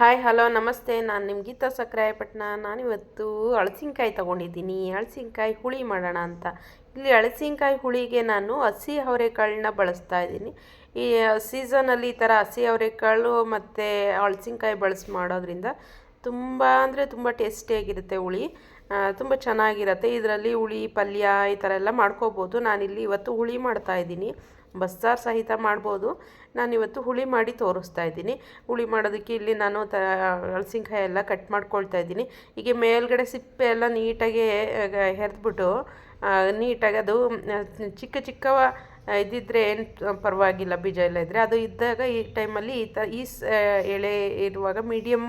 Hi hello ನಮಸ್ತೆ. ನಾನು ನಿಮ್ಮ ಗೀತಾ ಸಕ್ರಾಯಪಟ್ಟಣ ನಾನಿವತ್ತು ಹಳಸಿನ್ಕಾಯಿ ತೊಗೊಂಡಿದ್ದೀನಿ. ಹಳಸಿನ್ಕಾಯಿ ಹುಳಿ ಮಾಡೋಣ ಅಂತ. ಇಲ್ಲಿ ಹಳಸಿನ್ಕಾಯಿ ಹುಳಿಗೆ ನಾನು ಹಸಿ ಅವರೆಕಾಳನ್ನ ಬಳಸ್ತಾ ಇದ್ದೀನಿ. ಈ ಸೀಸನಲ್ಲಿ ಈ ಥರ ಹಸಿ ಅವರೆಕಾಳು ಮತ್ತು ಹಳಸಿನ್ಕಾಯಿ ಬಳಸಿ ಮಾಡೋದ್ರಿಂದ ತುಂಬ ಅಂದರೆ ತುಂಬ ಟೇಸ್ಟಿಯಾಗಿರುತ್ತೆ ಹುಳಿ. ತುಂಬ ಚೆನ್ನಾಗಿರುತ್ತೆ. ಇದರಲ್ಲಿ ಹುಳಿ, ಪಲ್ಯ ಈ ಥರ ಎಲ್ಲ ಮಾಡ್ಕೋಬೋದು. ನಾನಿಲ್ಲಿ ಇವತ್ತು ಹುಳಿ ಮಾಡ್ತಾ ಇದ್ದೀನಿ. ಬಸ್ಸಾರು ಸಹಿತ ಮಾಡ್ಬೋದು. ನಾನಿವತ್ತು ಹುಳಿ ಮಾಡಿ ತೋರಿಸ್ತಾ ಇದ್ದೀನಿ. ಹುಳಿ ಮಾಡೋದಕ್ಕೆ ಇಲ್ಲಿ ನಾನು ತ ಹಳಸಿನ್ಕಾಯಿ ಎಲ್ಲ ಕಟ್ ಮಾಡ್ಕೊಳ್ತಾ ಇದ್ದೀನಿ. ಹೀಗೆ ಮೇಲ್ಗಡೆ ಸಿಪ್ಪೆ ಎಲ್ಲ ನೀಟಾಗಿ ಹೆರೆದ್ಬಿಟ್ಟು ನೀಟಾಗಿ ಅದು ಚಿಕ್ಕ ಚಿಕ್ಕವ ಇದ್ದಿದ್ರೆ ಏನು ಪರವಾಗಿಲ್ಲ ಬೀಜ ಎಲ್ಲ ಇದ್ದರೆ ಅದು ಇದ್ದಾಗ ಈ ಟೈಮಲ್ಲಿ ಈ ಥರ ಈ ಎಳೆ ಇರುವಾಗ ಮೀಡಿಯಮ್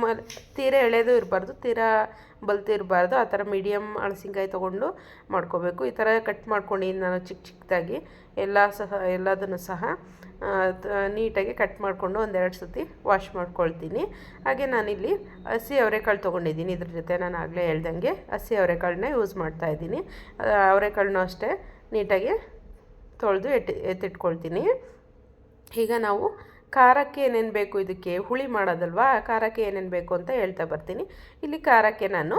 ತೀರ ಎಳೆದು ಇರಬಾರ್ದು, ತೀರಾ ಬಲ್ತು ಇರಬಾರ್ದು, ಆ ಥರ ಮೀಡಿಯಮ್ ಹಳಸಿಂಗಾಯಿ ತೊಗೊಂಡು ಮಾಡ್ಕೋಬೇಕು. ಈ ಥರ ಕಟ್ ಮಾಡ್ಕೊಂಡಿದ್ದೀನಿ ನಾನು ಚಿಕ್ಕ ಚಿಕ್ಕದಾಗಿ ಎಲ್ಲ ಸಹ, ಎಲ್ಲದನ್ನು ಸಹ ನೀಟಾಗಿ ಕಟ್ ಮಾಡಿಕೊಂಡು ಒಂದೆರಡು ಸತಿ ವಾಶ್ ಮಾಡ್ಕೊಳ್ತೀನಿ. ಹಾಗೆ ನಾನಿಲ್ಲಿ ಹಸಿ ಅವರೆಕಾಳು ತೊಗೊಂಡಿದ್ದೀನಿ. ಇದ್ರ ಜೊತೆ ನಾನು ಆಗಲೇ ಹೇಳ್ದಂಗೆ ಹಸಿ ಅವರೆಕಾಳನ್ನ ಯೂಸ್ ಮಾಡ್ತಾಯಿದ್ದೀನಿ ಅವರೆಕಾಳನ್ನೂ ಅಷ್ಟೇ ನೀಟಾಗಿ ತೊಳೆದು ಎತ್ತಿ, ಎತ್ತಿಟ್ಕೊಳ್ತೀನಿ. ಈಗ ನಾವು ಖಾರಕ್ಕೆ ಏನೇನು ಬೇಕು ಇದಕ್ಕೆ? ಹುಳಿ ಮಾಡೋದಲ್ವಾ? ಖಾರಕ್ಕೆ ಏನೇನು ಬೇಕು ಅಂತ ಹೇಳ್ತಾ ಬರ್ತೀನಿ. ಇಲ್ಲಿ ಖಾರಕ್ಕೆ ನಾನು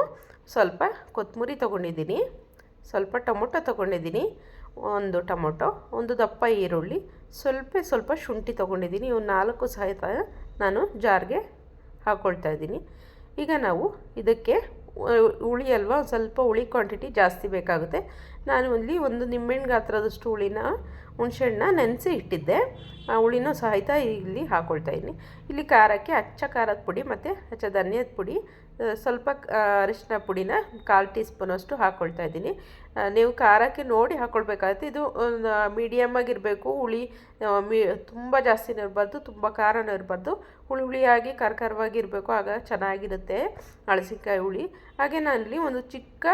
ಸ್ವಲ್ಪ ಕೊತ್ತಂಬರಿ ತೊಗೊಂಡಿದ್ದೀನಿ. ಸ್ವಲ್ಪ ಟೊಮೊಟೊ ತೊಗೊಂಡಿದ್ದೀನಿ. ಒಂದು ಟೊಮೊಟೊ, ಒಂದು ದಪ್ಪ ಈರುಳ್ಳಿ, ಸ್ವಲ್ಪ ಸ್ವಲ್ಪ ಶುಂಠಿ ತೊಗೊಂಡಿದ್ದೀನಿ. ಇವು ನಾಲ್ಕು ಸಹಿತ ನಾನು ಜಾರ್ಗೆ ಹಾಕ್ಕೊಳ್ತಾ ಇದ್ದೀನಿ. ಈಗ ನಾವು ಇದಕ್ಕೆ ಹುಳಿ ಅಲ್ವಾ? ಒಂದು ಸ್ವಲ್ಪ ಹುಳಿ ಕ್ವಾಂಟಿಟಿ ಜಾಸ್ತಿ ಬೇಕಾಗುತ್ತೆ. ನಾನು ಇಲ್ಲಿ ಒಂದು ನಿಂಬೆಹಣ್ಣು ಗಾತ್ರದಷ್ಟು ಹುಳಿನ ಹುಣಸೆಹಣ್ಣ ನೆನೆಸಿ ಇಟ್ಟಿದ್ದೆ. ಆ ಹುಳಿನೂ ಸಹಿತ ಇಲ್ಲಿ ಹಾಕ್ಕೊಳ್ತಾ ಇದ್ದೀನಿ. ಇಲ್ಲಿ ಖಾರಕ್ಕೆ ಅಚ್ಚ ಖಾರದ ಪುಡಿ ಮತ್ತು ಅಚ್ಚ ಧನಿಯದ ಪುಡಿ ಸ್ವಲ್ಪ ಅರಿಶಿನ ಪುಡಿನ ಕಾಲು ಟೀ ಸ್ಪೂನಷ್ಟು ಹಾಕ್ಕೊಳ್ತಾ ಇದ್ದೀನಿ ನೀವು ಖಾರಕ್ಕೆ ನೋಡಿ ಹಾಕ್ಕೊಳ್ಬೇಕಾಗುತ್ತೆ ಇದು ಮೀಡಿಯಮ್ಮಾಗಿರಬೇಕು ಹುಳಿ ಮೀ, ತುಂಬ ಜಾಸ್ತಿನೂ ಇರಬಾರ್ದು, ತುಂಬ ಖಾರನೂ ಇರಬಾರ್ದು. ಹುಳಿ ಹುಳಿಯಾಗಿ ಖಾರ ಖಾರವಾಗಿ ಇರಬೇಕು ಆಗ ಚೆನ್ನಾಗಿರುತ್ತೆ ಹಳಸಿಕಾಯಿ ಹುಳಿ. ಹಾಗೆ ನಾನಿಲ್ಲಿ ಒಂದು ಚಿಕ್ಕ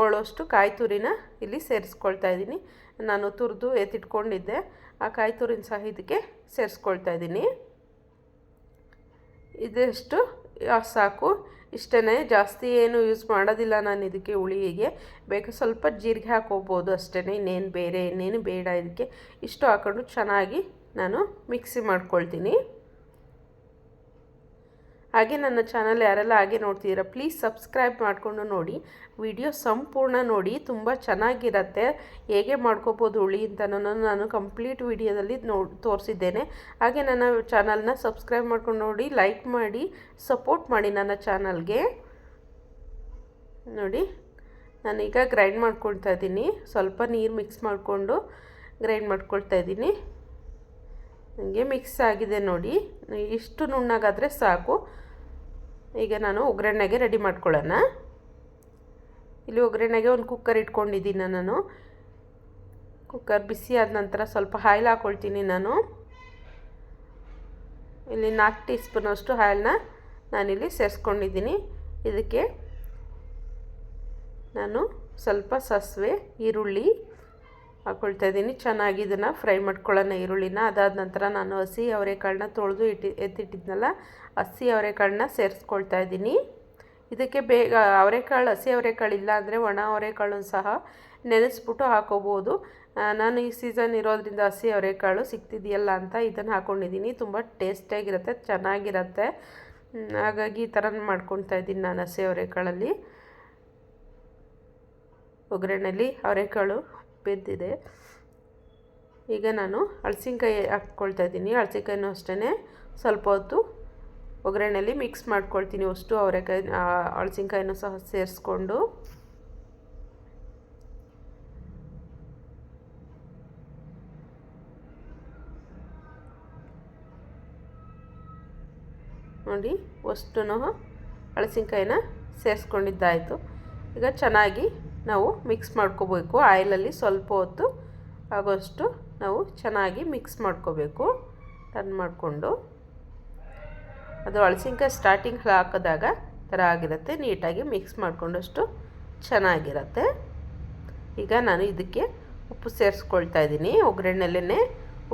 ಓಳೋಷ್ಟು ಕಾಯಿ ತುರಿನ ಇಲ್ಲಿ ಸೇರಿಸ್ಕೊಳ್ತಾ ಇದ್ದೀನಿ. ನಾನು ತುರಿದು ಎತ್ತಿಟ್ಕೊಂಡಿದ್ದೆ. ಆ ಕಾಯಿ ತುರಿನ ಸಹ ಇದಕ್ಕೆ ಸೇರಿಸ್ಕೊಳ್ತಾ ಇದ್ದೀನಿ. ಇದಷ್ಟು ಸಾಕು. ಇಷ್ಟೇ ಜಾಸ್ತಿ ಏನು ಯೂಸ್ ಮಾಡೋದಿಲ್ಲ ನಾನು ಇದಕ್ಕೆ ಹುಳಿಗೆ ಬೇಕು ಸ್ವಲ್ಪ ಜೀರಿಗೆ ಹಾಕೋಬೋದು ಅಷ್ಟೇ ಇನ್ನೇನು ಬೇರೆ, ಇನ್ನೇನು ಬೇಡ ಇದಕ್ಕೆ. ಇಷ್ಟು ಹಾಕೊಂಡು ಚೆನ್ನಾಗಿ ನಾನು ಮಿಕ್ಸಿ ಮಾಡ್ಕೊಳ್ತೀನಿ. ಹಾಗೆ ನನ್ನ ಚಾನಲ್ ಯಾರೆಲ್ಲ ಹಾಗೆ ನೋಡ್ತಿದ್ದೀರಾ ಪ್ಲೀಸ್ ಸಬ್ಸ್ಕ್ರೈಬ್ ಮಾಡಿಕೊಂಡು ನೋಡಿ. ವಿಡಿಯೋ ಸಂಪೂರ್ಣ ನೋಡಿ, ತುಂಬ ಚೆನ್ನಾಗಿರತ್ತೆ. ಹೇಗೆ ಮಾಡ್ಕೋಬೋದು ಹುಳಿ ಅಂತ ನಾನು ಕಂಪ್ಲೀಟ್ ವಿಡಿಯೋದಲ್ಲಿ ನೋಡಿ ತೋರಿಸಿದ್ದೇನೆ. ಹಾಗೆ ನನ್ನ ಚಾನಲ್ನ ಸಬ್ಸ್ಕ್ರೈಬ್ ಮಾಡ್ಕೊಂಡು ನೋಡಿ ಲೈಕ್ ಮಾಡಿ ಸಪೋರ್ಟ್ ಮಾಡಿ ನನ್ನ ಚಾನಲ್ಗೆ ನೋಡಿ, ನಾನೀಗ ಗ್ರೈಂಡ್ ಮಾಡ್ಕೊಳ್ತಾ ಇದ್ದೀನಿ. ಸ್ವಲ್ಪ ನೀರು ಮಿಕ್ಸ್ ಮಾಡಿಕೊಂಡು ಗ್ರೈಂಡ್ ಮಾಡ್ಕೊಳ್ತಾ ಇದ್ದೀನಿ. ನನಗೆ ಮಿಕ್ಸ್ ಆಗಿದೆ ನೋಡಿ. ಇಷ್ಟು ನುಣ್ಣಗಾದರೆ ಸಾಕು. ಈಗ ನಾನು ಒಗ್ಗರಣೆಗೆ ರೆಡಿ ಮಾಡ್ಕೊಳ್ಳೋಣ. ಇಲ್ಲಿ ಒಗ್ಗರಣೆಗೆ ಒಂದು ಕುಕ್ಕರ್ ಇಟ್ಕೊಂಡಿದ್ದೀನಿ ನಾನು. ಕುಕ್ಕರ್ ಬಿಸಿ ಆದ ನಂತರ ಸ್ವಲ್ಪ ಹಾಯಿಲ್ ಹಾಕ್ಕೊಳ್ತೀನಿ ನಾನು. ಇಲ್ಲಿ ನಾಲ್ಕು ಟೀ ಸ್ಪೂನಷ್ಟು ನಾನಿಲ್ಲಿ ಸೇರಿಸ್ಕೊಂಡಿದ್ದೀನಿ. ಇದಕ್ಕೆ ನಾನು ಸ್ವಲ್ಪ ಸಾಸಿವೆ, ಈರುಳ್ಳಿ ಹಾಕ್ಕೊಳ್ತಾ ಇದ್ದೀನಿ. ಚೆನ್ನಾಗಿ ಇದನ್ನು ಫ್ರೈ ಮಾಡ್ಕೊಳ್ಳೋಣ ಈರುಳ್ಳಿನ. ಅದಾದ ನಂತರ ನಾನು ಹಸಿ ಅವರೆಕಾಳನ್ನ ತೊಳೆದು ಇಟ್ಟಿ, ಎತ್ತಿಟ್ಟಿದ್ನಲ್ಲ, ಹಸಿ ಅವರೆಕಾಳನ್ನ ಸೇರಿಸ್ಕೊಳ್ತಾ ಇದ್ದೀನಿ. ಇದಕ್ಕೆ ಬೇಗ ಅವರೆಕಾಳು, ಹಸಿ ಅವರೆಕಾಳು ಇಲ್ಲ ಅಂದರೆ ಒಣ ಅವರೆಕಾಳು ಸಹ ನೆನೆಸ್ಬಿಟ್ಟು ಹಾಕೋಬೋದು. ನಾನು ಈ ಸೀಸನ್ ಇರೋದ್ರಿಂದ ಹಸಿ ಅವರೆಕಾಳು ಸಿಗ್ತಿದೆಯಲ್ಲ ಅಂತ ಇದನ್ನು ಹಾಕ್ಕೊಂಡಿದ್ದೀನಿ ತುಂಬ ಟೇಸ್ಟಿಯಾಗಿರುತ್ತೆ, ಚೆನ್ನಾಗಿರುತ್ತೆ. ಹಾಗಾಗಿ ಈ ಥರ ಮಾಡ್ಕೊತಾ ಇದ್ದೀನಿ ನಾನು ಹಸಿ ಅವರೆಕಾಳಲ್ಲಿ. ಒಗ್ಗರಣೆಯಲ್ಲಿ ಅವರೆಕಾಳು ಬೆಂದಿದೆ. ಈಗ ನಾನು ಹಳಸಿನ್ಕಾಯಿ ಹಾಕ್ಕೊಳ್ತಾ ಇದ್ದೀನಿ. ಹಳಸಿನಕಾಯಿನೂ ಅಷ್ಟೇ ಸ್ವಲ್ಪ ಹೊತ್ತು ಒಗ್ಗರಣೆಯಲ್ಲಿ ಮಿಕ್ಸ್ ಮಾಡ್ಕೊಳ್ತೀನಿ ಅಷ್ಟು ಅವರೆಕಾಯಿ ಹಳಸಿನ್ಕಾಯಿನೂ ಸಹ ಸೇರಿಸ್ಕೊಂಡು. ನೋಡಿ ಅಷ್ಟು ಹಳಸಿನ್ಕಾಯಿನ ಸೇರಿಸ್ಕೊಂಡಿದ್ದಾಯಿತು. ಈಗ ಚೆನ್ನಾಗಿ ನಾವು ಮಿಕ್ಸ್ ಮಾಡ್ಕೋಬೇಕು. ಆಯಿಲಲ್ಲಿ ಸ್ವಲ್ಪ ಹೊತ್ತು ಆಗೋಷ್ಟು ನಾವು ಚೆನ್ನಾಗಿ ಮಿಕ್ಸ್ ಮಾಡ್ಕೋಬೇಕು. ಟರ್ನ್ ಮಾಡಿಕೊಂಡು. ಅದು ಹಳಸಿನ್ಕಾಯಿ ಸ್ಟಾರ್ಟಿಂಗ್ ಹಾಕಿದಾಗ ಥರ ಆಗಿರುತ್ತೆ. ನೀಟಾಗಿ ಮಿಕ್ಸ್ ಮಾಡಿಕೊಂಡಷ್ಟು ಚೆನ್ನಾಗಿರುತ್ತೆ. ಈಗ ನಾನು ಇದಕ್ಕೆ ಉಪ್ಪು ಸೇರಿಸ್ಕೊಳ್ತಾ ಇದ್ದೀನಿ. ಒಗ್ಗರಣೆಲ್ಲೇ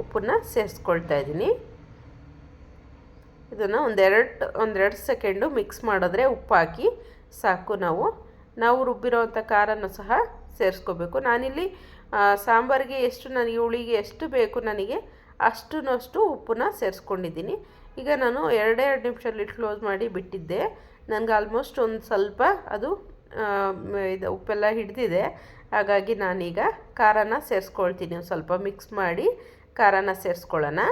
ಉಪ್ಪನ್ನ ಸೇರಿಸ್ಕೊಳ್ತಾ ಇದ್ದೀನಿ. ಇದನ್ನು ಒಂದೆರಡು ಒಂದೆರಡು ಸೆಕೆಂಡು ಮಿಕ್ಸ್ ಮಾಡಿದ್ರೆ ಉಪ್ಪು ಹಾಕಿ ಸಾಕು ನಾವು. ನಾವು ರುಬ್ಬಿರೋವಂಥ ಖಾರನೂ ಸಹ ಸೇರಿಸ್ಕೋಬೇಕು. ನಾನಿಲ್ಲಿ ಸಾಂಬಾರಿಗೆ ಎಷ್ಟು ನನಗೆ, ಹುಳಿಗೆ ಎಷ್ಟು ಬೇಕು ನನಗೆ ಅಷ್ಟು ಉಪ್ಪನ್ನ ಸೇರಿಸ್ಕೊಂಡಿದ್ದೀನಿ. ಈಗ ನಾನು ಎರಡೇ ಎರಡು ನಿಮಿಷದಲ್ಲಿ ಕ್ಲೋಸ್ ಮಾಡಿ ಬಿಟ್ಟಿದ್ದೆ. ನನಗೆ ಆಲ್ಮೋಸ್ಟ್ ಒಂದು ಸ್ವಲ್ಪ ಅದು ಇದು ಉಪ್ಪೆಲ್ಲ ಹಿಡಿದಿದೆ. ಹಾಗಾಗಿ ನಾನೀಗ ಖಾರನ ಸೇರಿಸ್ಕೊಳ್ತೀನಿ. ಒಂದು ಸ್ವಲ್ಪ ಮಿಕ್ಸ್ ಮಾಡಿ ಖಾರನ ಸೇರಿಸ್ಕೊಳ್ಳೋಣ.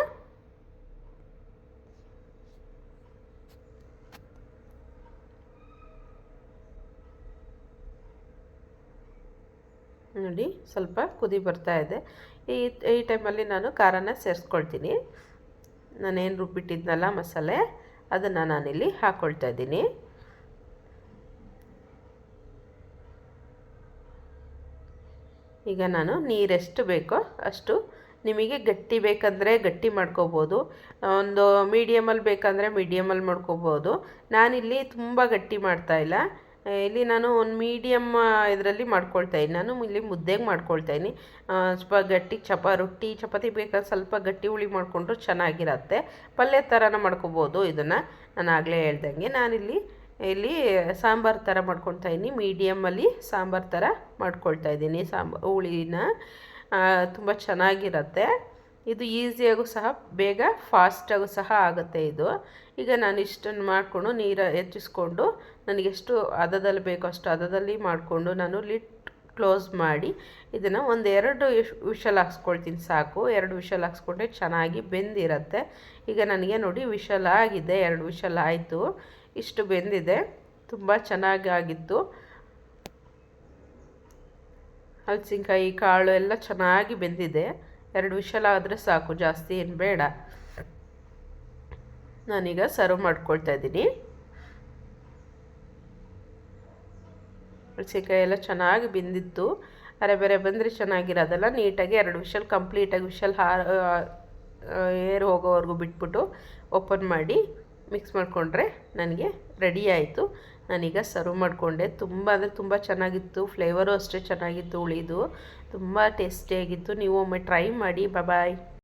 ನೋಡಿ ಸ್ವಲ್ಪ ಕುದಿ ಬರ್ತಾ ಇದೆ. ಈ ಈ ಟೈಮಲ್ಲಿ ನಾನು ಖಾರನ ಸೇರಿಸ್ಕೊಳ್ತೀನಿ. ನಾನೇನು ರುಬ್ಬಿಟ್ಟಿದ್ನಲ್ಲ ಮಸಾಲೆ, ಅದನ್ನು ನಾನಿಲ್ಲಿ ಹಾಕ್ಕೊಳ್ತಾ ಇದ್ದೀನಿ. ಈಗ ನಾನು ನೀರೆಷ್ಟು ಬೇಕೋ ಅಷ್ಟು ನಿಮಗೆ ಗಟ್ಟಿ ಬೇಕಂದರೆ ಗಟ್ಟಿ ಮಾಡ್ಕೋಬೋದು. ಒಂದು ಮೀಡಿಯಮಲ್ಲಿ ಬೇಕಂದರೆ ಮೀಡಿಯಮಲ್ಲಿ ಮಾಡ್ಕೋಬೋದು. ನಾನಿಲ್ಲಿ ತುಂಬ ಗಟ್ಟಿ ಮಾಡ್ತಾ ಇಲ್ಲ ನಾನು ಒಂದು ಮೀಡಿಯಮ್ ಇದರಲ್ಲಿ ಮಾಡ್ಕೊಳ್ತಾ ಇದ್ದೀನಿ. ನಾನು ಇಲ್ಲಿ ಮುದ್ದೆಗೆ ಮಾಡ್ಕೊಳ್ತಾ ಇದ್ದೀನಿ. ಸ್ವಲ್ಪ ಗಟ್ಟಿ ಚಪ, ರೊಟ್ಟಿ, ಚಪಾತಿ ಬೇಕಾದ್ರೆ ಸ್ವಲ್ಪ ಗಟ್ಟಿ ಹುಳಿ ಮಾಡಿಕೊಂಡ್ರು ಚೆನ್ನಾಗಿರತ್ತೆ. ಪಲ್ಯ ಥರನ ಮಾಡ್ಕೊಬೋದು ಇದನ್ನು. ನಾನು ಆಗಲೇ ಹೇಳ್ದಂಗೆ ನಾನಿಲ್ಲಿ, ಇಲ್ಲಿ ಸಾಂಬಾರು ಥರ ಮಾಡ್ಕೊಳ್ತಾ ಇದ್ದೀನಿ. ಮೀಡಿಯಮಲ್ಲಿ ಸಾಂಬಾರು ಥರ ಮಾಡ್ಕೊಳ್ತಾ ಇದ್ದೀನಿ ಸಾಂಬ, ಹುಳಿನ. ತುಂಬ ಚೆನ್ನಾಗಿರತ್ತೆ. ಇದು ಈಸಿಯಾಗೂ ಸಹ, ಬೇಗ ಫಾಸ್ಟಾಗೂ ಸಹ ಆಗುತ್ತೆ ಇದು. ಈಗ ನಾನು ಇಷ್ಟನ್ನು ಮಾಡಿಕೊಂಡು ನೀರು ಹೆಚ್ಚಿಸ್ಕೊಂಡು ನನಗೆಷ್ಟು ಹದದಲ್ಲಿ ಬೇಕೋ ಅಷ್ಟು ಹದದಲ್ಲಿ ಮಾಡಿಕೊಂಡು ನಾನು ಲಿಟ್ ಕ್ಲೋಸ್ ಮಾಡಿ ಇದನ್ನು ಒಂದು ಎರಡು ವಿಷಲ್ ಹಾಕ್ಸ್ಕೊಳ್ತೀನಿ ಸಾಕು. ಎರಡು ವಿಷಲ್ ಹಾಕ್ಸ್ಕೊಂಡ್ರೆ ಚೆನ್ನಾಗಿ ಬೆಂದಿರತ್ತೆ. ಈಗ ನನಗೆ ನೋಡಿ ವಿಷಲ್ ಆಗಿದೆ, ಎರಡು ವಿಷಲ್ ಆಯಿತು. ಇಷ್ಟು ಬೆಂದಿದೆ, ತುಂಬ ಚೆನ್ನಾಗಿ ಆಗಿತ್ತು. ಹಲಸಿನಕಾಯಿ ಕಾಳು ಎಲ್ಲ ಚೆನ್ನಾಗಿ ಬೆಂದಿದೆ. ಎರಡು ವಿಷಲ್ ಆದರೆ ಸಾಕು, ಜಾಸ್ತಿ ಏನು ಬೇಡ. ನಾನೀಗ ಸರ್ವ್ ಮಾಡ್ಕೊಳ್ತಾ ಇದ್ದೀನಿ. ಹಲಸಿನ್ಕಾಯಿ ಎಲ್ಲ ಚೆನ್ನಾಗಿ ಬೆಂದಿತ್ತು. ಅರೆ ಬೇರೆ ಬಂದರೆ ಚೆನ್ನಾಗಿರೋದಲ್ಲ, ನೀಟಾಗಿ ಎರಡು ವಿಷಲ್ ಕಂಪ್ಲೀಟಾಗಿ ವಿಷಲ್ ಹಾರ ಏರ್ ಹೋಗೋವರೆಗೂ ಬಿಟ್ಬಿಟ್ಟು ಓಪನ್ ಮಾಡಿ ಮಿಕ್ಸ್ ಮಾಡಿಕೊಂಡ್ರೆ ನನಗೆ ರೆಡಿ ಆಯಿತು. ನಾನೀಗ ಸರ್ವ್ ಮಾಡಿಕೊಂಡೆ. ತುಂಬ ಅಂದರೆ ತುಂಬ ಚೆನ್ನಾಗಿತ್ತು. ಫ್ಲೇವರು ಅಷ್ಟೇ ಚೆನ್ನಾಗಿತ್ತು ಉಳಿದು. ತುಂಬ ಟೇಸ್ಟಿಯಾಗಿತ್ತು ನೀವು ಒಮ್ಮೆ ಟ್ರೈ ಮಾಡಿ. ಬಾಯ್